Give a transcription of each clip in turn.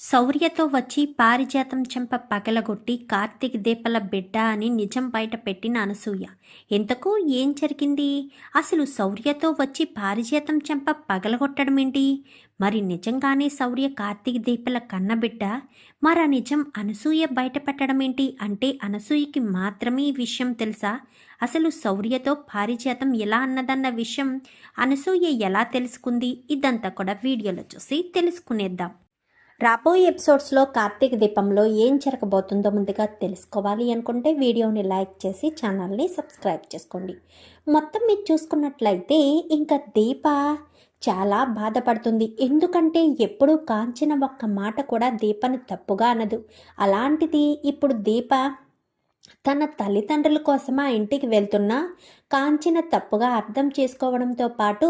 శౌర్యతో వచ్చి పారిజాతం చెంప పగలగొట్టి కార్తీక్ దీపల బిడ్డ అని నిజం బయట పెట్టిన అనసూయ. ఎంతకు ఏం జరిగింది? అసలు శౌర్యతో వచ్చి పారిజాతం చెంప పగలగొట్టడం ఏంటి? మరి నిజంగానే శౌర్య కార్తీక్ దీపల కన్నబిడ్డ మరి ఆ నిజం అనసూయ బయట ఏంటి? అంటే అనసూయకి మాత్రమే ఈ విషయం తెలుసా? అసలు శౌర్యతో పారిజాతం ఎలా అన్నదన్న విషయం అనసూయ ఎలా తెలుసుకుంది? ఇదంతా కూడా వీడియోలో చూసి తెలుసుకునేద్దాం. రాబోయే ఎపిసోడ్స్లో కార్తీక దీపంలో ఏం జరగబోతుందో ముందుగా తెలుసుకోవాలి అనుకుంటే వీడియోని లైక్ చేసి ఛానల్ని సబ్స్క్రైబ్ చేసుకోండి. మొత్తం మీరు చూసుకున్నట్లయితే ఇంకా దీప చాలా బాధపడుతుంది. ఎందుకంటే ఎప్పుడూ కాంచిన ఒక్క మాట కూడా దీపను తప్పుగా అనదు. అలాంటిది ఇప్పుడు దీప తన తల్లిదండ్రుల కోసం ఆ ఇంటికి వెళ్తున్నా? కాంచిన తప్పుగా అర్థం చేసుకోవడంతో పాటు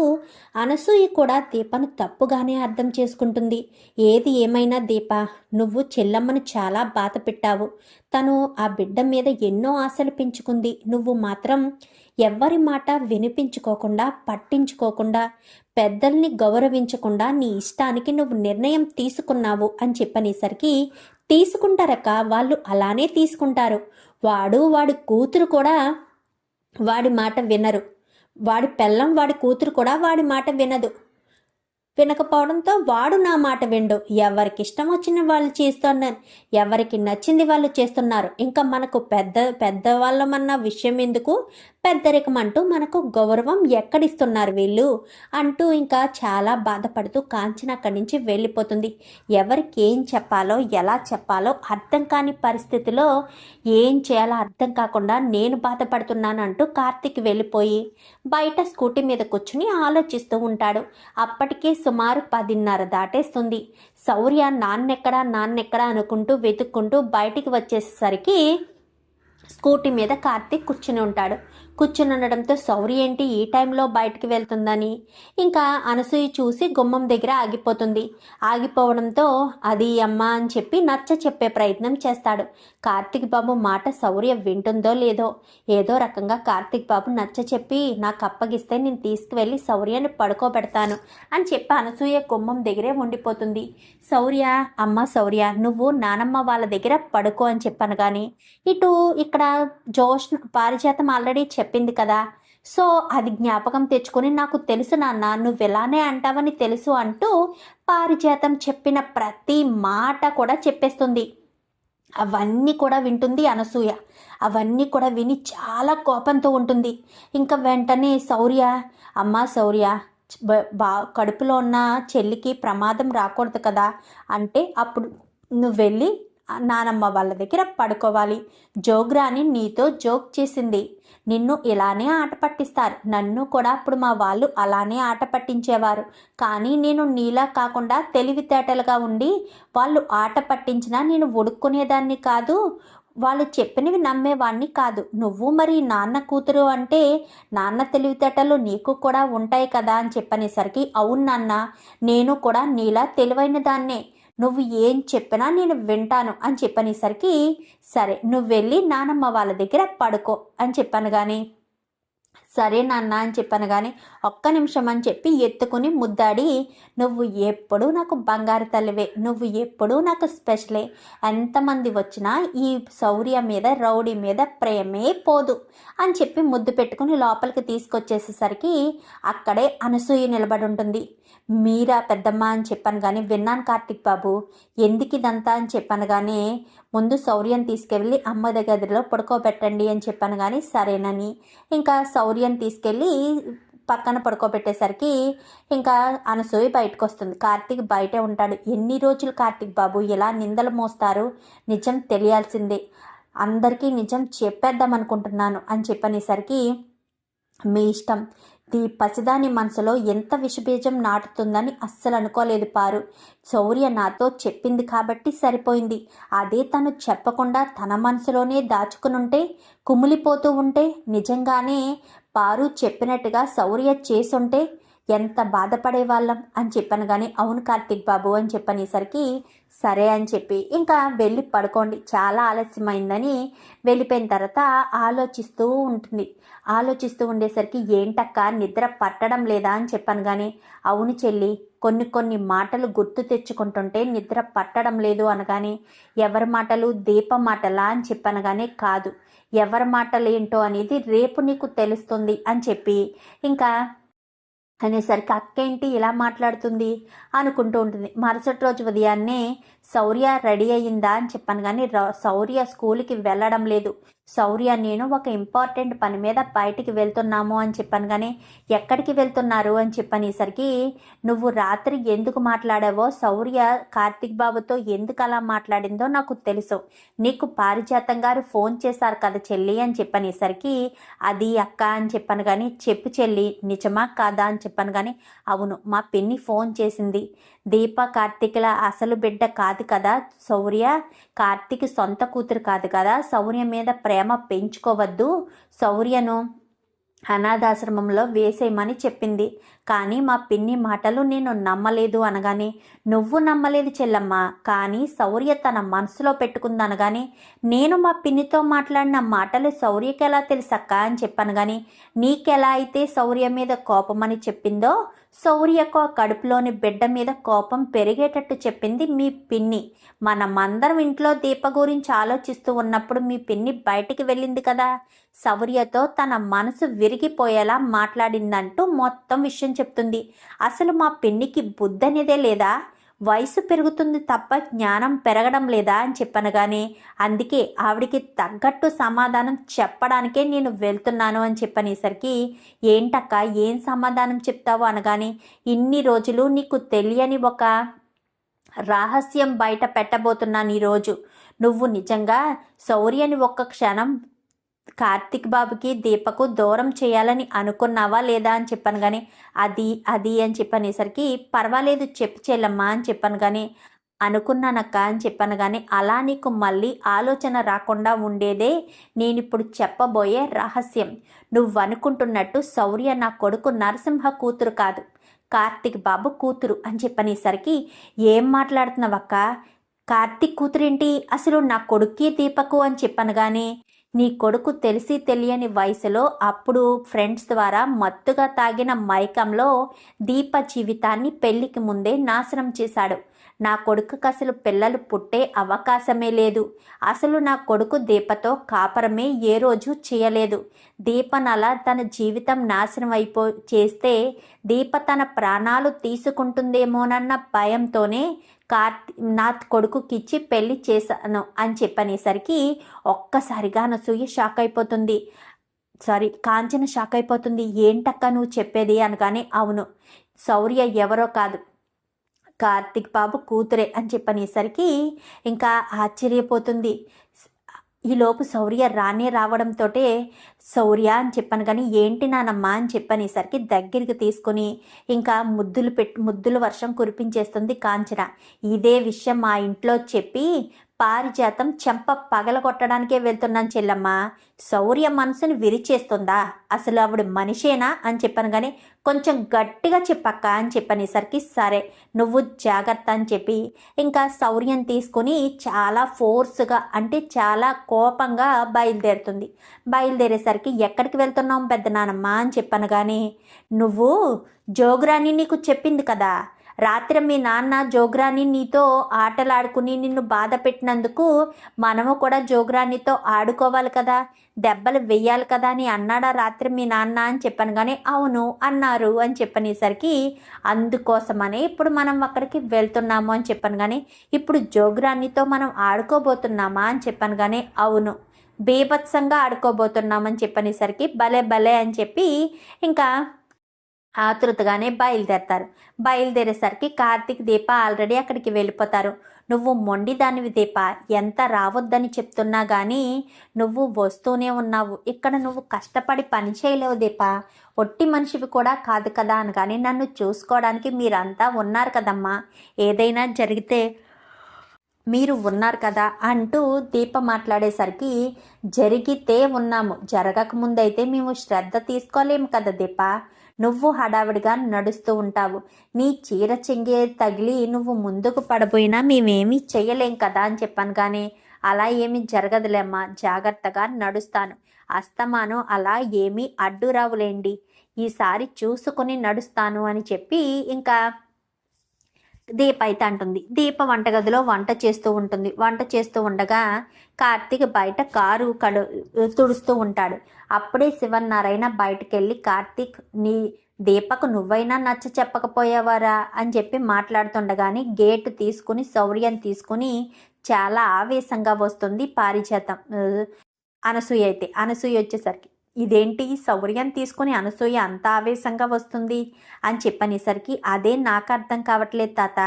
అనసూయ కూడా దీపను తప్పుగానే అర్థం చేసుకుంటుంది. ఏది ఏమైనా దీప నువ్వు చెల్లమ్మను చాలా బాధ పెట్టావు. తను ఆ బిడ్డ మీద ఎన్నో ఆశలు పెంచుకుంది. నువ్వు మాత్రం ఎవ్వరి మాట వినిపించుకోకుండా పట్టించుకోకుండా పెద్దల్ని గౌరవించకుండా నీ ఇష్టానికి నువ్వు నిర్ణయం తీసుకున్నావు అని చెప్పనేసరికి తీసుకుంటారక్క. వాళ్ళు అలానే తీసుకుంటారు. వాడు వాడి కూతురు కూడా వాడి మాట వినరు. వాడి పెళ్ళం వాడి కూతురు కూడా వాడి మాట వినదు. వినకపోవడంతో వాడు నా మాట విండు. ఎవరికి ఇష్టం వచ్చిన వాళ్ళు చేస్తున్నారు. ఎవరికి నచ్చింది వాళ్ళు చేస్తున్నారు. ఇంకా మనకు పెద్ద పెద్దవాళ్ళమన్న విషయం ఎందుకు? పెద్దరికం అంటూ మనకు గౌరవం ఎక్కడిస్తున్నారు వీళ్ళు? అంటూ ఇంకా చాలా బాధపడుతూ కాంచన అక్కడి నుంచి వెళ్ళిపోతుంది. ఎవరికి ఏం చెప్పాలో ఎలా చెప్పాలో అర్థం కాని పరిస్థితిలో ఏం చేయాలో అర్థం కాకుండా నేను బాధపడుతున్నాను అంటూ కార్తిక్ వెళ్ళిపోయి బయట స్కూటీ మీద కూర్చుని ఆలోచిస్తూ ఉంటాడు. అప్పటికే సుమారు పదిన్నర దాటేస్తుంది. శౌర్య నాన్నెక్కడా నాన్నెక్కడా అనుకుంటూ వెతుక్కుంటూ బయటికి వచ్చేసరికి స్కూటీ మీద కార్తీక్ కూర్చుని ఉంటాడు. కూర్చుని ఉండడంతో సౌరి ఏంటి ఈ టైంలో బయటికి వెళ్తుందని. ఇంకా అనసూయ చూసి గుమ్మం దగ్గర ఆగిపోతుంది. ఆగిపోవడంతో అది అమ్మ అని చెప్పి నచ్చ చెప్పే ప్రయత్నం చేస్తాడు. కార్తీక్ బాబు మాట శౌర్య వింటుందో లేదో ఏదో రకంగా కార్తీక్ బాబు నచ్చ చెప్పి నాకు అప్పగిస్తే నేను తీసుకువెళ్ళి సౌర్యని పడుకోబెడతాను అని చెప్పి అనసూయ గుమ్మం దగ్గరే ఉండిపోతుంది. శౌర్య అమ్మ శౌర్య నువ్వు నానమ్మ వాళ్ళ దగ్గర పడుకో అని చెప్పాను కానీ ఇటు ఇక్కడ జోష్ పారిజాతం ఆల్రెడీ చెప్పింది కదా. సో అది జ్ఞాపకం తెచ్చుకొని నాకు తెలుసు నాన్న నువ్వు ఎలానే అంటావని తెలుసు అంటూ పారిజాతం చెప్పిన ప్రతి మాట కూడా చెప్పేస్తుంది. అవన్నీ కూడా వింటుంది అనసూయ. అవన్నీ కూడా విని చాలా కోపంతో ఉంటుంది. ఇంకా వెంటనే శౌర్య అమ్మ శౌర్య బా కడుపులో ఉన్న చెల్లికి ప్రమాదం రాకూడదు కదా అంటే అప్పుడు నువ్వు వెళ్ళి నానమ్మ వాళ్ళ దగ్గర పడుకోవాలి. జోగ్రాని నీతో జోక్ చేసింది. నిన్ను ఇలానే ఆట పట్టిస్తారు. నన్ను కూడా అప్పుడు మా వాళ్ళు అలానే ఆట పట్టించేవారు. కానీ నేను నీలా కాకుండా తెలివితేటలుగా ఉండి వాళ్ళు ఆట పట్టించినా నేను ఉడుక్కునేదాన్ని కాదు. వాళ్ళు చెప్పినవి నమ్మేవాణ్ణి కాదు. నువ్వు మరి నాన్న కూతురు అంటే నాన్న తెలివితేటలు నీకు కూడా ఉంటాయి కదా అని చెప్పనేసరికి అవును నాన్న నేను కూడా నీలా తెలివైన దాన్నే నువ్వు ఏం చెప్పినా నేను వింటాను అని చెప్పనేసరికి సరే నువ్వు వెళ్ళి నానమ్మ వాళ్ళ దగ్గర పడుకో అని చెప్పాను కానీ సరే నాన్న అని చెప్పాను కానీ ఒక్క నిమిషం అని చెప్పి ఎత్తుకుని ముద్దాడి నువ్వు ఎప్పుడూ నాకు బంగారు తల్లివే నువ్వు ఎప్పుడూ నాకు స్పెషలే. ఎంతమంది వచ్చినా ఈ శౌర్య మీద రౌడీ మీద ప్రేమే పోదు అని చెప్పి ముద్దు పెట్టుకుని లోపలికి తీసుకొచ్చేసేసరికి అక్కడే అనసూయ నిలబడి ఉంటుంది. మీరా పెద్దమ్మ అని చెప్పాను కానీ విన్నాను కార్తిక్ బాబు. ఎందుకు ఇదంతా అని చెప్పాను కానీ ముందు శౌర్యం తీసుకెళ్ళి అమ్మ దగ్గరలో పడుకోబెట్టండి అని చెప్పాను కానీ సరేనని. ఇంకా శౌర్యం తీసుకెళ్ళి పక్కన పడుకోబెట్టేసరికి ఇంకా అనసూయ బయటకు వస్తుంది కార్తీక్ బయటే ఉంటాడు. ఎన్ని రోజులు కార్తీక్ బాబు? ఎలా నిందలు మోస్తారు? నిజం తెలియాల్సిందే. అందరికీ నిజం చెప్పేద్దాం అనుకుంటున్నాను అని చెప్పనేసరికి మీ ఇష్టం. ఈ పసిదాని మనసులో ఎంత విషబీజం నాటుతుందని అస్సలు అనుకోలేదు పారు. శౌర్య నాతో చెప్పింది కాబట్టి సరిపోయింది. అదే తను చెప్పకుండా తన మనసులోనే దాచుకునుంటే కుమిలిపోతూ ఉంటే నిజంగానే పారు చెప్పినట్టుగా శౌర్య చేసుంటే ఎంత బాధపడే వాళ్ళం అని చెప్పాను కానీ అవును కార్తిక్ బాబు అని చెప్పనేసరికి సరే అని చెప్పి ఇంకా వెళ్ళి పడుకోండి. చాలా ఆలస్యమైందని వెళ్ళిపోయిన తర్వాత ఆలోచిస్తూ ఉంటుంది. ఆలోచిస్తూ ఉండేసరికి ఏంటక్క నిద్ర పట్టడం లేదా అని చెప్పాను కానీ అవును చెల్లి కొన్ని కొన్ని మాటలు గుర్తు తెచ్చుకుంటుంటే నిద్ర పట్టడం లేదు అనగానే ఎవరి మాటలు దీప మాటలా అని చెప్పనగానే కాదు. ఎవరి మాటలు ఏంటో అనేది రేపు నీకు తెలుస్తుంది అని చెప్పి ఇంకా అనేసరికి అక్కేంటి ఇలా మాట్లాడుతుంది అనుకుంటూ ఉంటుంది. మరుసటి రోజు ఉదయాన్నే శౌర్య రెడీ అయ్యిందా అని చెప్పాను కానీ శౌర్య స్కూల్కి వెళ్ళడం లేదు. శౌర్య నేను ఒక ఇంపార్టెంట్ పని మీద బయటికి వెళ్తున్నాము అని చెప్పాను కానీ ఎక్కడికి వెళ్తున్నారు అని చెప్పనేసరికి నువ్వు రాత్రి ఎందుకు మాట్లాడావో శౌర్య కార్తిక్ బాబుతో ఎందుకు అలా మాట్లాడిందో నాకు తెలుసు. నీకు పారిజాతం గారు ఫోన్ చేశారు కదా చెల్లి అని చెప్పనేసరికి అది అక్క అని చెప్పాను కానీ చెప్పు చెల్లి నిజమా కాదా అని చెప్పాను కానీ అవును మా పిన్ని ఫోన్ చేసింది. దీప కార్తీకుల అసలు బిడ్డ కాదు కదా శౌర్య. కార్తీక్ సొంత కూతురు కాదు కదా. శౌర్య మీద ప్రేమ పెంచుకోవద్దు. శౌర్యను అనాథాశ్రమంలో వేసేయమని చెప్పింది. కానీ మా పిన్ని మాటలు నేను నమ్మలేదు అనగానే నువ్వు నమ్మలేదు చెల్లమ్మ. కానీ శౌర్య తన మనసులో పెట్టుకుంది అనగానే నేను మా పిన్నితో మాట్లాడిన మాటలు శౌర్యకి ఎలా తెలుసక్క? అని చెప్పాను కానీ నీకెలా అయితే శౌర్య మీద కోపమని చెప్పిందో శౌర్యకు ఆ కడుపులోని బిడ్డ మీద కోపం పెరిగేటట్టు చెప్పింది మీ పిన్ని. మనమందరం ఇంట్లో దీప గురించి ఆలోచిస్తూ ఉన్నప్పుడు మీ పిన్ని బయటికి వెళ్ళింది కదా. శౌర్యతో తన మనసు విరిగిపోయేలా మాట్లాడిందంటూ మొత్తం విషయం చెప్తుంది. అసలు మా పిన్నికి బుద్ధి అనేదే లేదా? వయసు పెరుగుతుంది తప్ప జ్ఞానం పెరగడం లేదా అని చెప్పనగానే అందుకే ఆవిడికి తగ్గట్టు సమాధానం చెప్పడానికే నేను వెళ్తున్నాను అని చెప్పనేసరికి ఏంటక్క ఏం సమాధానం చెప్తావు? అనగానే ఇన్ని రోజులు నీకు తెలియని ఒక రహస్యం బయట పెట్టబోతున్నాను ఈరోజు నువ్వు నిజంగా శౌర్యని ఒక్క క్షణం కార్తిక్ బాబుకి దీపకు దూరం చేయాలని అనుకున్నావా లేదా అని చెప్పాను కానీ అది అది అని చెప్పనేసరికి పర్వాలేదు చెప్పు చెల్లమ్మా అని చెప్పాను కానీ అనుకున్నానక్క అని చెప్పాను కానీ అలా నీకు మళ్ళీ ఆలోచన రాకుండా ఉండేదే నేను ఇప్పుడు చెప్పబోయే రహస్యం. నువ్వు అనుకుంటున్నట్టు శౌర్య నా కొడుకు నరసింహ కూతురు కాదు. కార్తిక్ బాబు కూతురు అని చెప్పనేసరికి ఏం మాట్లాడుతున్నావక్క? కార్తిక్ కూతురేంటి? అసలు నా కొడుక్కి దీపకు అని చెప్పాను కానీ నీ కొడుకు తెలిసి తెలియని వయసులో అప్పుడు ఫ్రెండ్స్ ద్వారా మత్తుగా తాగిన మైకంలో దీప జీవితాన్ని పెళ్ళికి ముందే నాశనం చేశాడు. నా కొడుకుకి అసలు పిల్లలు పుట్టే అవకాశమే లేదు. అసలు నా కొడుకు దీపతో కాపరమే ఏ రోజు చేయలేదు. దీపనల తన జీవితం నాశనం అయిపో చేస్తే దీప తన ప్రాణాలు తీసుకుంటుందేమోనన్న భయంతోనే కార్తి నా కొడుకుకిచ్చి పెళ్ళి చేశాను అని చెప్పనేసరికి ఒక్కసారిగా అనసూయ షాక్ అయిపోతుంది. సారీ కాంచన షాక్ అయిపోతుంది. ఏంటక్క నువ్వు చెప్పేది అనగానే అవును. శౌర్య ఎవరో కాదు. కార్తిక్ బాబు కూతురే అని చెప్పనేసరికి ఇంకా ఆశ్చర్యపోతుంది. ఈలోపు శౌర్య రానే రావడంతో శౌర్య అని చెప్పాను కానీ ఏంటి నానమ్మా అని చెప్పనేసరికి దగ్గరికి తీసుకొని ఇంకా ముద్దులు పెట్ ముద్దుల వర్షం కురిపించేస్తుంది కాంచన. ఇదే విషయం మా ఇంట్లో చెప్పి పారిజాతం చెంప పగలగొట్టడానికే వెళ్తున్నాను చెల్లమ్మ. శౌర్య మనసుని విరిచేస్తుందా? అసలు ఆవిడ మనిషేనా అని చెప్పాను కానీ కొంచెం గట్టిగా చెప్పక్క అని చెప్పనేసరికి సరే నువ్వు జాగ్రత్త అని చెప్పి ఇంకా శౌర్యం తీసుకొని చాలా ఫోర్స్గా అంటే చాలా కోపంగా బయలుదేరుతుంది. బయలుదేరేసరికి ఎక్కడికి వెళ్తున్నావు పెద్ద నానమ్మ అని చెప్పాను కానీ నువ్వు జోగురాణి నీకు చెప్పింది కదా రాత్రి మీ నాన్న జోగ్రాని నీతో ఆటలాడుకుని నిన్ను బాధ పెట్టినందుకు మనము కూడా జోగ్రానితో ఆడుకోవాలి కదా దెబ్బలు వెయ్యాలి కదా అని అన్నాడా రాత్రి మీ నాన్న అని చెప్పాను కానీ అవును అన్నారు అని చెప్పనేసరికి అందుకోసమనే ఇప్పుడు మనం అక్కడికి వెళ్తున్నాము అని చెప్పాను కానీ ఇప్పుడు జోగ్రానితో మనం ఆడుకోబోతున్నామా అని చెప్పాను కానీ అవును బీభత్సంగా ఆడుకోబోతున్నామని చెప్పనేసరికి భలే భలే అని చెప్పి ఇంకా ఆతృతగానే బయలుదేరతారు. బయలుదేరేసరికి కార్తీక్ దీప ఆల్రెడీ అక్కడికి వెళ్ళిపోతారు. నువ్వు మొండి దానివి దీప ఎంత రావద్దని చెప్తున్నా కానీ నువ్వు వస్తూనే ఉన్నావు. ఇక్కడ నువ్వు కష్టపడి పని చేయలేవు దీప. ఒట్టి మనిషివి కూడా కాదు కదా అని కానీ నన్ను చూసుకోవడానికి మీరంతా ఉన్నారు కదమ్మా. ఏదైనా జరిగితే మీరు ఉన్నారు కదా అంటూ దీప మాట్లాడేసరికి జరిగితే ఉన్నాము. జరగకముందైతే మేము శ్రద్ధ తీసుకోలేము కదా దీప. నువ్వు హడావిడిగా నడుస్తూ ఉంటావు. నీ చీర చెంగే తగిలి నువ్వు ముందుకు పడబోయినా మేమేమీ చేయలేం కదా అని చెప్పాను కానీ అలా ఏమీ జరగదులేమ్మా జాగ్రత్తగా నడుస్తాను. అస్తమాను అలా ఏమీ అడ్డు రావులేండి ఈసారి చూసుకుని నడుస్తాను అని చెప్పి ఇంకా దీప అయితే అంటుంది దీప వంటగదిలో వంట చేస్తూ ఉంటుంది. వంట చేస్తూ ఉండగా కార్తీక్ బయట కారు కడు తుడుస్తూ ఉంటాడు. అప్పుడే శివన్నారాయణ బయటకు వెళ్ళి కార్తీక్ నీ దీపకు నువ్వైనా నచ్చ చెప్పకపోయావారా? అని చెప్పి మాట్లాడుతుండగానే గేటు తీసుకుని శౌర్యం తీసుకుని చాలా ఆవేశంగా వస్తుంది పారిజాతం అనసూయ అయితే. అనసూయ వచ్చేసరికి ఇదేంటి? శౌర్యం తీసుకుని అనసూయ అంత ఆవేశంగా వస్తుంది అని చెప్పనేసరికి అదే నాకు అర్థం కావట్లేదు తాత.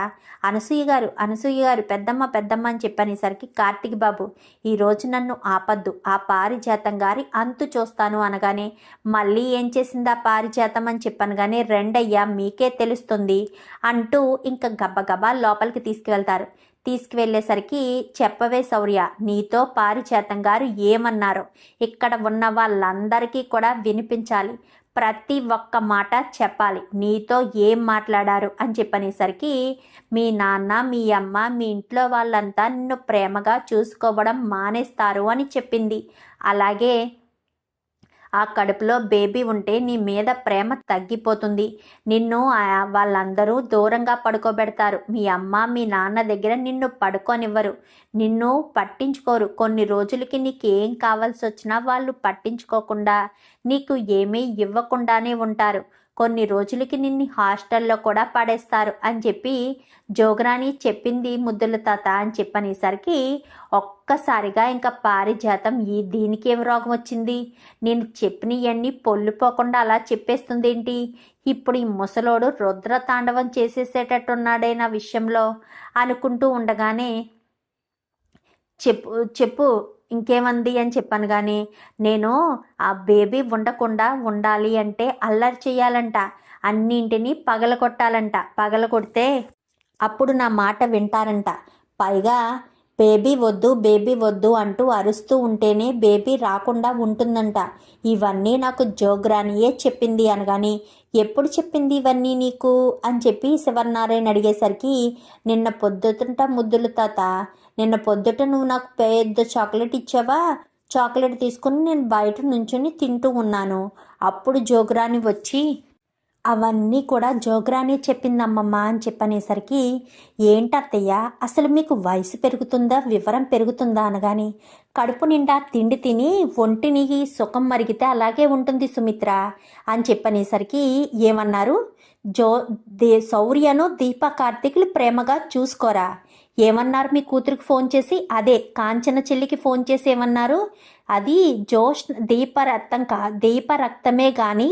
అనసూయ గారు అనసూయ గారు పెద్దమ్మ పెద్దమ్మ అని చెప్పనేసరికి కార్తీక్ బాబు ఈ రోజు నన్ను ఆపద్దు. ఆ పారిజాతం గారి అంతు చూస్తాను అనగానే మళ్ళీ ఏం చేసింది ఆ పారిజాతం అని చెప్పనగానే రెండయ్యా మీకే తెలుస్తుంది అంటూ ఇంకా గబగబా లోపలికి తీసుకువెళ్తారు తీసుకువెళ్ళేసరికి చెప్పవే శౌర్య నీతో పారిచేతం గారు ఏమన్నారో? ఇక్కడ ఉన్న వాళ్ళందరికీ కూడా వినిపించాలి. ప్రతి ఒక్క మాట చెప్పాలి. నీతో ఏం మాట్లాడారు? అని చెప్పనేసరికి మీ నాన్న మీ అమ్మ మీ ఇంట్లో వాళ్ళంతా నిన్ను ప్రేమగా చూసుకోవడం మానేస్తారు అని చెప్పింది. అలాగే ఆ కడుపులో బేబీ ఉంటే నీ మీద ప్రేమ తగ్గిపోతుంది. నిన్ను వాళ్ళందరూ దూరంగా పడుకోబెడతారు. మీ అమ్మ మీ నాన్న దగ్గర నిన్ను పడుకోనివ్వరు. నిన్ను పట్టించుకోరు. కొన్ని రోజులకి నీకు ఏం కావాల్సి వచ్చినా వాళ్ళు పట్టించుకోకుండా నీకు ఏమీ ఇవ్వకుండానే ఉంటారు. కొన్ని రోజులకి నిన్ను హాస్టల్లో కూడా పడేస్తారు అని చెప్పి జోగరాణి చెప్పింది ముద్దుల తాత అని చెప్పనేసరికి ఒక్కసారిగా ఇంకా పారిజాతం ఈ దీనికి ఏం రోగం వచ్చింది? నేను చెప్పినవన్నీ పొల్లిపోకుండా అలా చెప్పేస్తుంది ఏంటి ఇప్పుడు ఈ ముసలోడు రుద్ర తాండవం చేసేసేటట్టున్నాడే నా విషయంలో? అనుకుంటూ ఉండగానే చెప్పు చెప్పు ఇంకేమంది అని చెప్పాను కానీ నేను ఆ బేబీ ఉండకుండా ఉండాలి అంటే అల్లరి చేయాలంట అన్నింటినీ పగల కొడితే అప్పుడు నా మాట వింటారంట. పైగా బేబీ వద్దు బేబీ వద్దు అంటూ అరుస్తూ ఉంటేనే బేబీ రాకుండా ఉంటుందంట. ఇవన్నీ నాకు జోగ్రానియే చెప్పింది అనగాని ఎప్పుడు చెప్పింది ఇవన్నీ నీకు? అని చెప్పి శివనారాయణ అడిగేసరికి నిన్న పొద్దుతుంట ముద్దులు తాత నిన్న పొద్దుట నువ్వు నాకు పెద్ద చాక్లెట్ ఇచ్చావా? చాక్లెట్ తీసుకుని నేను బయట నుంచుని తింటూ ఉన్నాను. అప్పుడు జోగ్రాని వచ్చి అవన్నీ కూడా జోగ్రానే చెప్పిందమ్మమ్మ అని చెప్పనేసరికి ఏంటత్తయ్య అసలు మీకు వయసు పెరుగుతుందా? వివరం పెరుగుతుందా? అనగాని కడుపు నిండా తిండి తిని ఒంటిని సుఖం మరిగితే అలాగే ఉంటుంది సుమిత్ర అని చెప్పనేసరికి ఏమన్నారు? జో దే శౌర్యను దీప కార్తీకులు ప్రేమగా చూసుకోరా? ఏమన్నారు మీ కూతురికి ఫోన్ చేసి? అదే కాంచన చెల్లికి ఫోన్ చేసి ఏమన్నారు? అది జోష్ దీప రక్తం కా దీప రక్తమే కానీ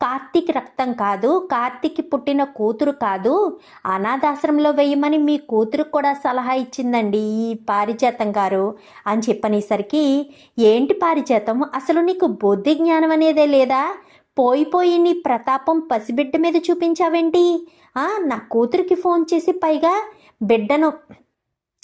కార్తీక్ రక్తం కాదు కార్తీక్ పుట్టిన కూతురు కాదు. అనాథాశ్రమంలో వేయమని మీ కూతురు కూడా సలహా ఇచ్చిందండి ఈ పారిజాతం గారు అని చెప్పనేసరికి ఏంటి పారిజాతం? అసలు నీకు బుద్ధి జ్ఞానం అనేదే లేదా? పోయిపోయి నీ ప్రతాపం పసిబిడ్డ మీద చూపించావేంటి? నా కూతురికి ఫోన్ చేసి పైగా బిడ్డను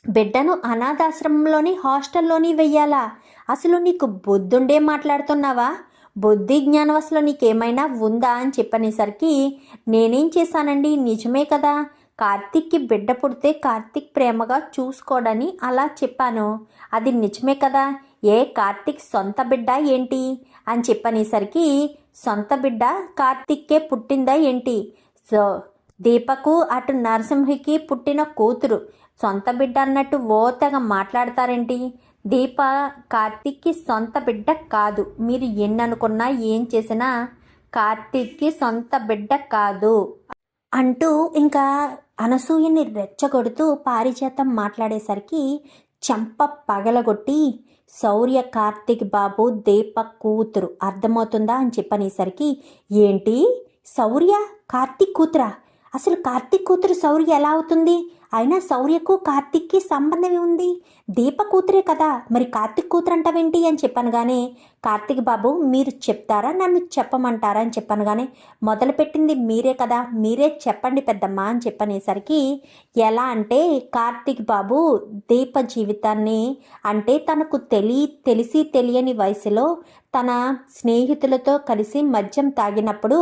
బిడ్డను అనాథాశ్రమంలోని హాస్టల్లోని వెయ్యాలా? అసలు నీకు బొద్దుండే మాట్లాడుతున్నావా? బుద్ధి జ్ఞానం అసలు నీకేమైనా ఉందా అని చెప్పనేసరికి నేనేం చేశానండి? నిజమే కదా. కార్తీక్కి బిడ్డ పుడితే కార్తీక్ ప్రేమగా చూసుకోడని అలా చెప్పాను. అది నిజమే కదా. ఏ కార్తీక్ సొంత బిడ్డ ఏంటి? అని చెప్పనేసరికి సొంత బిడ్డ కార్తీక్కే పుట్టిందా ఏంటి? సో దీపకు అటు నరసింహకి పుట్టిన కూతురు. సొంత బిడ్డ అన్నట్టు ఓతగా మాట్లాడతారేంటి? దీప కార్తీక్కి సొంత బిడ్డ కాదు. మీరు ఎన్ననుకున్నా ఏం చేసినా కార్తీక్కి సొంత బిడ్డ కాదు. అంటూ ఇంకా అనసూయని రెచ్చగొడుతూ పారిజాతం మాట్లాడేసరికి చెంప పగలగొట్టి శౌర్య కార్తీక్ బాబు దీప కూతురు అర్థమవుతుందా? అని చెప్పనేసరికి ఏంటి? శౌర్య? కార్తీక్ కూతురా? అసలు కార్తీక్ కూతురు శౌర్య ఎలా అవుతుంది? అయినా శౌర్యకు కార్తీక్కి సంబంధం ఉంది దీప కూతురే కదా. మరి కార్తీక్ కూతురు అంటావేంటి అని చెప్పాను కానీ కార్తీక్ బాబు మీరు చెప్తారా? నన్ను చెప్పమంటారా అని చెప్పాను కానీ మొదలుపెట్టింది మీరే కదా. మీరే చెప్పండి పెద్దమ్మ అని చెప్పనేసరికి ఎలా అంటే కార్తీక్ బాబు దీప జీవితాన్ని అంటే తనకు తెలి తెలిసి తెలియని వయసులో తన స్నేహితులతో కలిసి మద్యం తాగినప్పుడు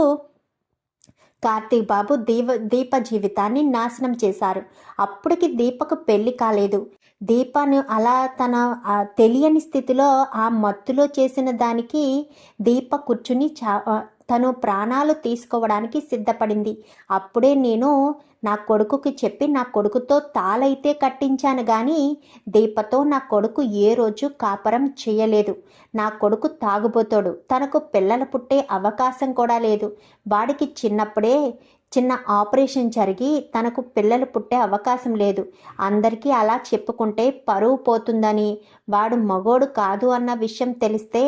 కార్తీక్ బాబు దీవ దీప జీవితాన్ని నాశనం చేశారు. అప్పటికి దీపకు పెళ్ళి కాలేదు. దీపను అలా తన తెలియని స్థితిలో ఆ మత్తులో చేసిన దానికి దీప కూర్చుని చా తను ప్రాణాలు తీసుకోవడానికి సిద్ధపడింది. అప్పుడే నేను నా కొడుకుకి చెప్పి నా కొడుకుతో తాళైతే కట్టించాను కానీ దీపతో నా కొడుకు ఏ రోజు కాపరం చేయలేదు. నా కొడుకు తాగుబోతాడు. తనకు పిల్లలు పుట్టే అవకాశం కూడా లేదు. వాడికి చిన్నప్పుడే చిన్న ఆపరేషన్ జరిగి తనకు పిల్లలు పుట్టే అవకాశం లేదు. అందరికీ అలా చెప్పుకుంటే పరువు పోతుందని. వాడు మగోడు కాదు అన్న విషయం తెలిస్తే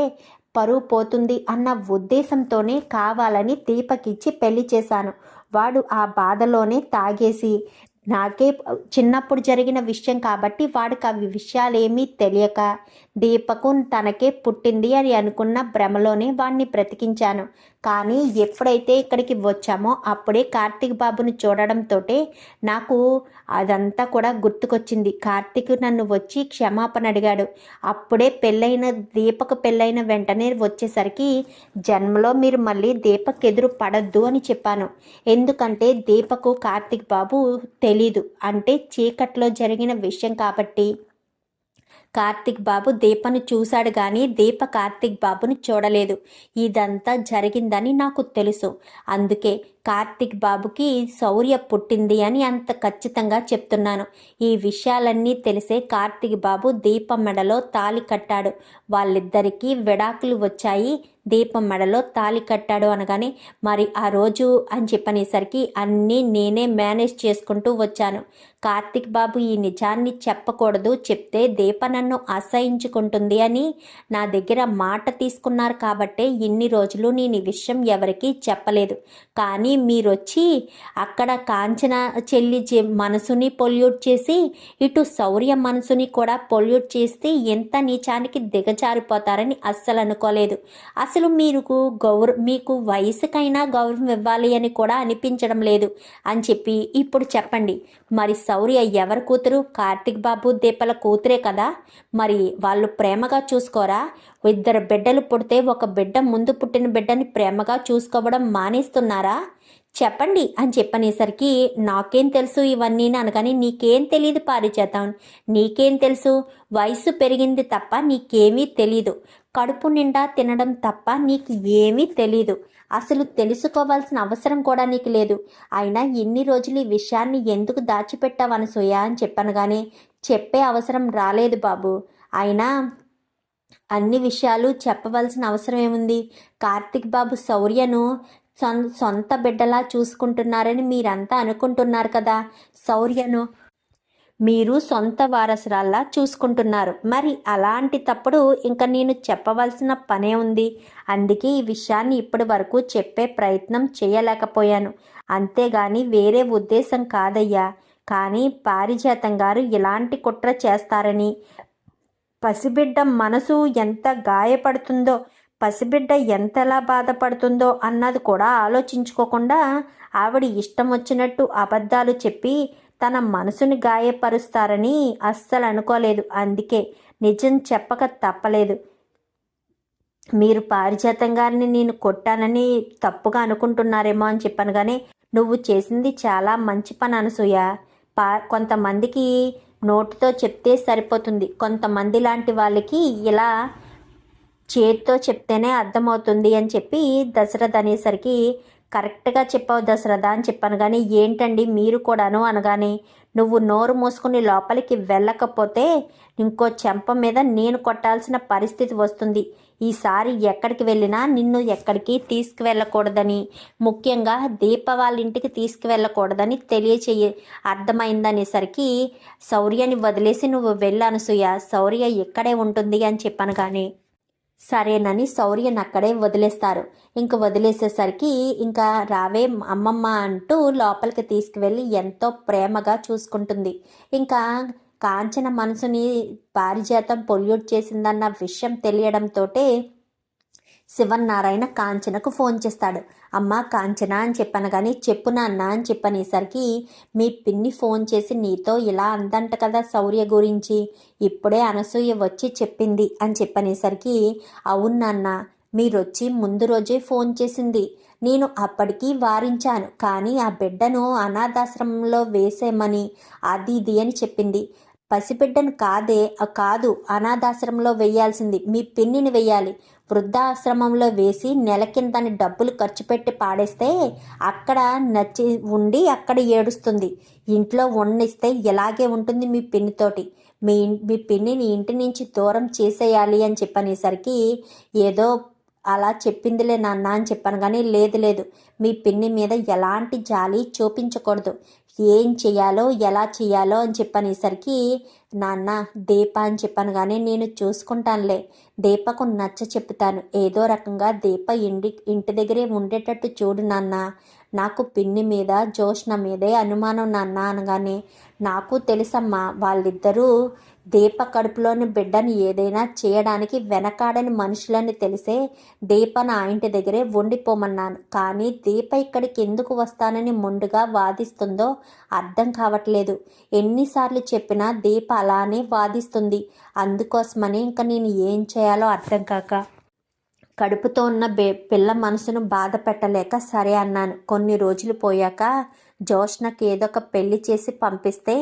పరువు పోతుంది అన్న ఉద్దేశంతోనే కావాలని దీపకిచ్చి పెళ్ళి చేశాను. వాడు ఆ బాధలోనే తాగేసి నాకే చిన్నప్పుడు జరిగిన విషయం కాబట్టి వాడికి అవి విషయాలేమీ తెలియక దీపకు తనకే పుట్టింది అని అనుకున్న భ్రమలోనే వాడిని బ్రతికించాను. కానీ ఎప్పుడైతే ఇక్కడికి వచ్చామో అప్పుడే కార్తీక్ బాబుని చూడడంతో నాకు అదంతా కూడా గుర్తుకొచ్చింది. కార్తీక్ నన్ను వచ్చి క్షమాపణ అడిగాడు. అప్పుడే పెళ్ళైన దీపకు పెళ్ళైన వెంటనే వచ్చేసరికి జన్మలో మీరు మళ్ళీ దీపక్ ఎదురు పడద్దు అని చెప్పాను. ఎందుకంటే దీపకు కార్తీక్ బాబు తెలీదు. అంటే చీకట్లో జరిగిన విషయం కాబట్టి. కార్తిక్ బాబు దీపను చూశాడు కానీ దీప కార్తిక్ బాబుని చూడలేదు. ఇదంతా జరిగిందని నాకు తెలుసు. అందుకే కార్తిక్ బాబుకి శౌర్య పుట్టింది అని అంత ఖచ్చితంగా చెప్తున్నాను. ఈ విషయాలన్నీ తెలిసే కార్తిక్ బాబు దీప మెడలో తాలి కట్టాడు. వాళ్ళిద్దరికీ విడాకులు వచ్చాయి. దీపం మెడలో తాలి కట్టాడు అనగానే మరి ఆ రోజు అని చెప్పనేసరికి అన్నీ నేనే మేనేజ్ చేసుకుంటూ వచ్చాను. కార్తిక్ బాబు ఈ నిజాన్ని చెప్పకూడదు చెప్తే దీప నన్ను అసహించుకుంటుంది అని నా దగ్గర మాట తీసుకున్నారు కాబట్టే ఇన్ని రోజులు నేను ఈ విషయం ఎవరికీ చెప్పలేదు. కానీ మీరొచ్చి అక్కడ కాంచన చెల్లి మనసుని పొల్యూట్ చేసి ఇటు శౌర్య మనసుని కూడా పొల్యూట్ చేస్తే ఎంత నీచానికి దిగజారిపోతారని అస్సలు అనుకోలేదు అసలు మీకు గౌరవ మీకు వయసుకైనా గౌరవం ఇవ్వాలి అని కూడా అనిపించడం లేదు అని చెప్పి ఇప్పుడు చెప్పండి. మరి శౌర్య ఎవరి కూతురు? కార్తిక్ బాబు దీపల కూతురే కదా? మరి వాళ్ళు ప్రేమగా చూసుకోరా? ఇద్దరు బిడ్డలు పుడితే ఒక బిడ్డ ముందు పుట్టిన బిడ్డని ప్రేమగా చూసుకోవడం మానేస్తున్నారా? చెప్పండి అని చెప్పనేసరికి నాకేం తెలుసు ఇవన్నీ అనగానే నీకేం తెలియదు పారిచేతం నీకేం తెలుసు? వయసు పెరిగింది తప్ప నీకేమీ తెలీదు. కడుపు నిండా తినడం తప్ప నీకు ఏమీ తెలీదు. అసలు తెలుసుకోవాల్సిన అవసరం కూడా నీకు లేదు. అయినా ఎన్ని రోజులు ఈ విషయాన్ని ఎందుకు దాచిపెట్టావని సోయా అని చెప్పాను కానీ చెప్పే అవసరం రాలేదు బాబు. అయినా అన్ని విషయాలు చెప్పవలసిన అవసరం ఏముంది? కార్తిక్ బాబు శౌర్యను సొంత బిడ్డలా చూసుకుంటున్నారని మీరంతా అనుకుంటున్నారు కదా? శౌర్యను మీరు సొంత వారసురాల్లా చూసుకుంటున్నారు. మరి అలాంటి తప్పుడు ఇంకా నేను చెప్పవలసిన పనే ఉంది. అందుకే ఈ విషయాన్ని ఇప్పటి వరకు చెప్పే ప్రయత్నం చేయలేకపోయాను. అంతేగాని వేరే ఉద్దేశం కాదయ్యా. కానీ పారిజాతం గారు ఇలాంటి కుట్ర చేస్తారని. పసిబిడ్డ మనసు ఎంత గాయపడుతుందో పసిబిడ్డ ఎంతలా బాధపడుతుందో అన్నది కూడా ఆలోచించుకోకుండా ఆవిడ ఇష్టం వచ్చినట్టు అబద్ధాలు చెప్పి తన మనసుని గాయపరుస్తారని అస్సలు అనుకోలేదు అందుకే నిజం చెప్పక తప్పలేదు. మీరు పారిజాతం గారిని నేను కొట్టానని తప్పుగా అనుకుంటున్నారేమో అని చెప్పాను కానీ నువ్వు చేసింది చాలా మంచి పని అనసూయ పా కొంతమందికి నోటితో చెప్తే సరిపోతుంది. కొంతమంది లాంటి వాళ్ళకి ఇలా చేతితో చెప్తేనే అర్థమవుతుంది అని చెప్పి దశరథ అనేసరికి కరెక్ట్గా చెప్పావు దశరథ అని చెప్పాను. కానీ ఏంటండి మీరు కూడాను అనగానే నువ్వు నోరు మూసుకుని లోపలికి వెళ్ళకపోతే ఇంకో చెంప మీద నేను కొట్టాల్సిన పరిస్థితి వస్తుంది. ఈసారి ఎక్కడికి వెళ్ళినా నిన్ను ఎక్కడికి తీసుకువెళ్ళకూడదని ముఖ్యంగా దీప వాళ్ళ ఇంటికి తీసుకువెళ్ళకూడదని తెలియచేయ. అర్థమైందనేసరికి శౌర్యని వదిలేసి నువ్వు వెళ్ళాను సూయ శౌర్య ఇక్కడే ఉంటుంది అని చెప్పాను. కానీ సరేనని శౌర్యను అక్కడే వదిలేస్తారు. ఇంక వదిలేసేసరికి ఇంకా రావే అమ్మమ్మ అంటూ లోపలికి తీసుకువెళ్ళి ఎంతో ప్రేమగా చూసుకుంటుంది. ఇంకా కాంచన మనసుని పారిజాతం పొల్యూట్ చేసిందన్న విషయం తెలియడంతో శివన్నారాయణ కాంచనకు ఫోన్ చేస్తాడు. అమ్మ కాంచన అని చెప్పాను కానీ చెప్పు నాన్న అని చెప్పనేసరికి మీ పిన్ని ఫోన్ చేసి నీతో ఇలా అందంట కదా శౌర్య గురించి. ఇప్పుడే అనసూయ వచ్చి చెప్పింది అని చెప్పనేసరికి అవును నాన్న మీరొచ్చి ముందు రోజే ఫోన్ చేసింది. నేను అప్పటికీ వారించాను కానీ ఆ బిడ్డను అనాథాశ్రమంలో వేసేమని అది ఇది అని చెప్పింది. పసిబిడ్డను కాదే కాదు అనాథాశ్రమంలో వేయాల్సింది. మీ పిన్నిని వేయాలి. వృద్ధాశ్రమంలో వేసి నెల కిందని డబ్బులు ఖర్చు పెట్టి పాడేస్తే అక్కడ నచ్చి ఉండి అక్కడ ఏడుస్తుంది. ఇంట్లో వండిస్తే ఇలాగే ఉంటుంది మీ పిన్నితోటి. మీ మీ పిన్నిని ఇంటి నుంచి దూరం చేసేయాలి అని చెప్పనేసరికి ఏదో అలా చెప్పిందిలే నాన్న అని చెప్పాను కానీ లేదు లేదు. మీ పిన్ని మీద ఎలాంటి జాలి చూపించకూడదు. ఏం చేయాలో ఎలా చేయాలో అని చెప్పనేసరికి నాన్న దీప అని చెప్పాను కానీ నేను చూసుకుంటానులే. దీపకు నచ్చ చెప్తాను. ఏదో రకంగా దీప ఇంటి ఇంటి దగ్గరే ఉండేటట్టు చూడు నాన్న. నాకు పిన్ని మీద జోష్ణ మీదే అనుమానం నాన్న అనగానే నాకు తెలుసమ్మా వాళ్ళిద్దరూ దీప కడుపులోని బిడ్డని ఏదైనా చేయడానికి వెనకాడని మనుషులని తెలిసే దీప నా ఇంటి దగ్గరే ఉండిపోమన్నాను. కానీ దీప ఇక్కడికి ఎందుకు వస్తానని మొండుగా వాదిస్తుందో అర్థం కావట్లేదు. ఎన్నిసార్లు చెప్పినా దీప అలానే వాదిస్తుంది. అందుకోసమని ఇంకా నేను ఏం చేయాలో అర్థం కాక. కడుపుతో ఉన్న బే పిల్ల మనసును బాధ పెట్టలేక సరే అన్నాను. కొన్ని రోజులు పోయాక జోష్నకి ఏదో ఒక పెళ్ళి చేసి పంపిస్తే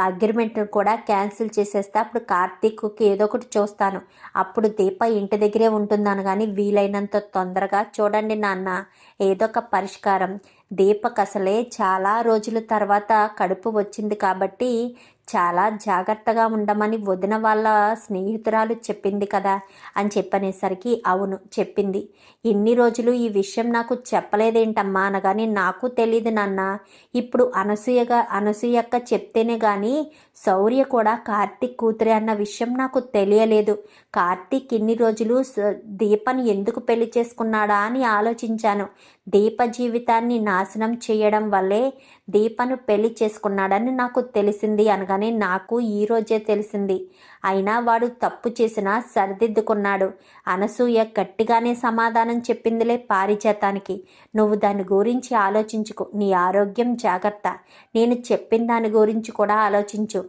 అగ్రిమెంట్ను కూడా క్యాన్సిల్ చేసేస్తే. అప్పుడు కార్తీక్కి ఏదో ఒకటి చూస్తాను. అప్పుడు దీప ఇంటి దగ్గరే ఉంటుందాను కానీ వీలైనంత తొందరగా చూడండి నాన్న ఏదో ఒక పరిష్కారం. దీపక్ అసలే చాలా రోజుల తర్వాత కడుపు వచ్చింది కాబట్టి చాలా జాగ్రత్తగా ఉండమని వదిన వాళ్ళ స్నేహితురాలు చెప్పింది కదా అని చెప్పనేసరికి అవును చెప్పింది. ఇన్ని రోజులు ఈ విషయం నాకు చెప్పలేదేంటమ్మా అనగాని నాకు తెలియదు నాన్న. ఇప్పుడు అనసూయగా అనసూయక్క చెప్తేనే కానీ శౌర్య కూడా కార్తీక్ కూతురే అన్న విషయం నాకు తెలియలేదు. కార్తీక్ ఇన్ని రోజులు దీపని ఎందుకు పెళ్ళి చేసుకున్నాడా అని ఆలోచించాను. దీప జీవితాన్ని నాశనం చేయడం వల్లే దీపను పెళ్ళి చేసుకున్నాడని నాకు తెలిసింది అనగానే నాకు ఈ రోజే తెలిసింది. అయినా వాడు తప్పు చేసినా సరిదిద్దుకున్నాడు. అనసూయ గట్టిగానే సమాధానం చెప్పిందిలే పారిజాతానికి. నువ్వు దాని గురించి ఆలోచించుకో. నీ ఆరోగ్యం జాగ్రత్త. నేను చెప్పిన దాని గురించి కూడా ఆలోచించు.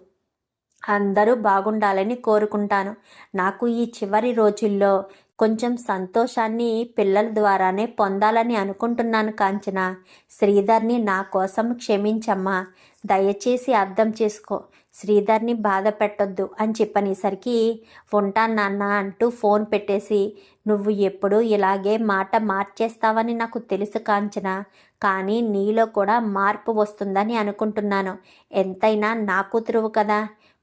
అందరూ బాగుండాలని కోరుకుంటాను. నాకు ఈ చివరి రోజుల్లో కొంచెం సంతోషాన్ని పిల్లల ద్వారానే పొందాలని అనుకుంటున్నాను కాంచన. శ్రీధర్ని నా కోసం క్షమించమ్మా. దయచేసి అర్థం చేసుకో. శ్రీధర్ని బాధ పెట్టొద్దు అని చెప్పనేసరికి ఉంటాను నాన్న అంటూ ఫోన్ పెట్టేసి నువ్వు ఎప్పుడు ఇలాగే మాట మార్చేస్తావని నాకు తెలుసు కాంచన. కానీ నీలో కూడా మార్పు వస్తుందని అనుకుంటున్నాను. ఎంతైనా నా కూతురువు కదా.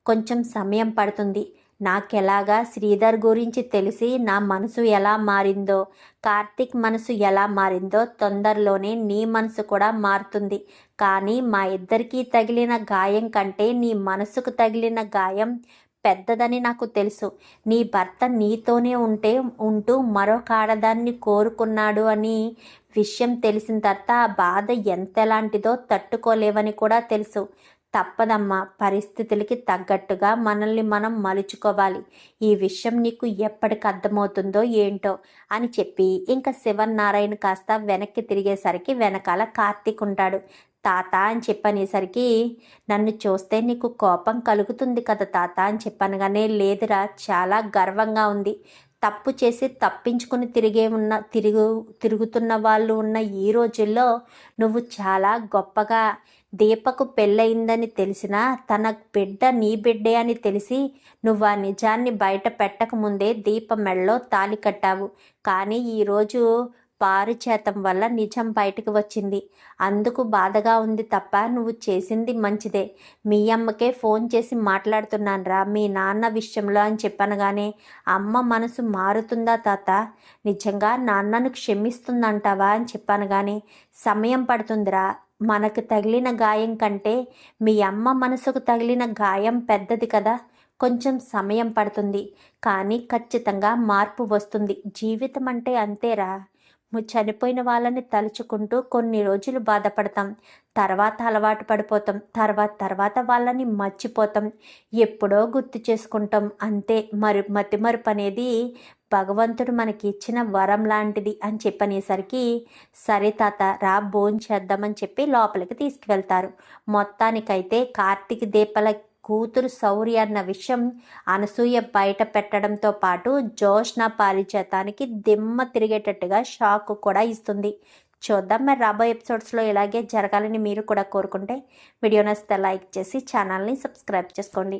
కొంచెం సమయం పడుతుంది. నాకెలాగా శ్రీధర్ గురించి తెలిసి నా మనసు ఎలా మారిందో కార్తిక్ మనసు ఎలా మారిందో తొందరలోనే నీ మనసు కూడా మారుతుంది. కానీ మా ఇద్దరికీ తగిలిన గాయం కంటే నీ మనసుకు తగిలిన గాయం పెద్దదని నాకు తెలుసు. నీ భర్త నీతోనే ఉంటే ఉంటూ మరొక ఆడదాన్ని కోరుకున్నాడు అని విషయం తెలిసిన తర్వాత ఆ బాధ ఎంతలాంటిదో తట్టుకోలేవని కూడా తెలుసు. తప్పదమ్మా. పరిస్థితులకి తగ్గట్టుగా మనల్ని మనం మలుచుకోవాలి. ఈ విషయం నీకు ఎప్పటికి అర్థమవుతుందో ఏంటో అని చెప్పి ఇంకా శివన్నారాయణ కాస్త వెనక్కి తిరిగేసరికి వెనకాల కార్తీక్ ఉంటాడు. తాత అని చెప్పనేసరికి నన్ను చూస్తే నీకు కోపం కలుగుతుంది కదా తాత అని చెప్పనగానే లేదురా చాలా గర్వంగా ఉంది. తప్పు చేసి తప్పించుకుని తిరిగే ఉన్న తిరుగు తిరుగుతున్న వాళ్ళు ఉన్న ఈ రోజుల్లో నువ్వు చాలా గొప్పగా దీపకు పెళ్ళయిందని తెలిసినా తన బిడ్డ నీ బిడ్డే అని తెలిసి నువ్వు ఆ నిజాన్ని బయట పెట్టకముందే దీప మెళ్ళలో తాలి కట్టావు. కానీ ఈరోజు పారుచేతం వల్ల నిజం బయటకు వచ్చింది. అందుకు బాధగా ఉంది తప్ప నువ్వు చేసింది మంచిదే. మీ అమ్మకే ఫోన్ చేసి మాట్లాడుతున్నాను రా మీ నాన్న విషయంలో అని చెప్పనగానే అమ్మ మనసు మారుతుందా తాత? నిజంగా నాన్నను క్షమిస్తుందంటావా అని చెప్పనగానే సమయం పడుతుందిరా. మనకు తగిలిన గాయం కంటే మీ అమ్మ మనసుకు తగిలిన గాయం పెద్దది కదా. కొంచెం సమయం పడుతుంది. కానీ ఖచ్చితంగా మార్పు వస్తుంది. జీవితం అంటే అంతేరా. చనిపోయిన వాళ్ళని తలుచుకుంటూ కొన్ని రోజులు బాధపడతాం. తర్వాత అలవాటు పడిపోతాం. తర్వాత తర్వాత వాళ్ళని మర్చిపోతాం. ఎప్పుడో గుర్తు చేసుకుంటాం. అంతే మరి మతిమరుపు అనేది భగవంతుడు మనకి ఇచ్చిన వరం లాంటిది అని చెప్పనేసరికి సరే తాత రా భోజనం చేద్దామని చెప్పి లోపలికి తీసుకువెళ్తారు. మొత్తానికైతే కార్తీక దీపాల కూతురు శౌర్య అన్న విషయం అనసూయ బయట పెట్టడంతో పాటు జోష్న పారిజాతానికి దిమ్మ తిరిగేటట్టుగా షాక్ కూడా ఇస్తుంది. చూద్దాం మరి రాబోయే ఎపిసోడ్స్లో ఇలాగే జరగాలని మీరు కూడా కోరుకుంటే వీడియో నచ్చితే లైక్ చేసి ఛానల్ని సబ్స్క్రైబ్ చేసుకోండి.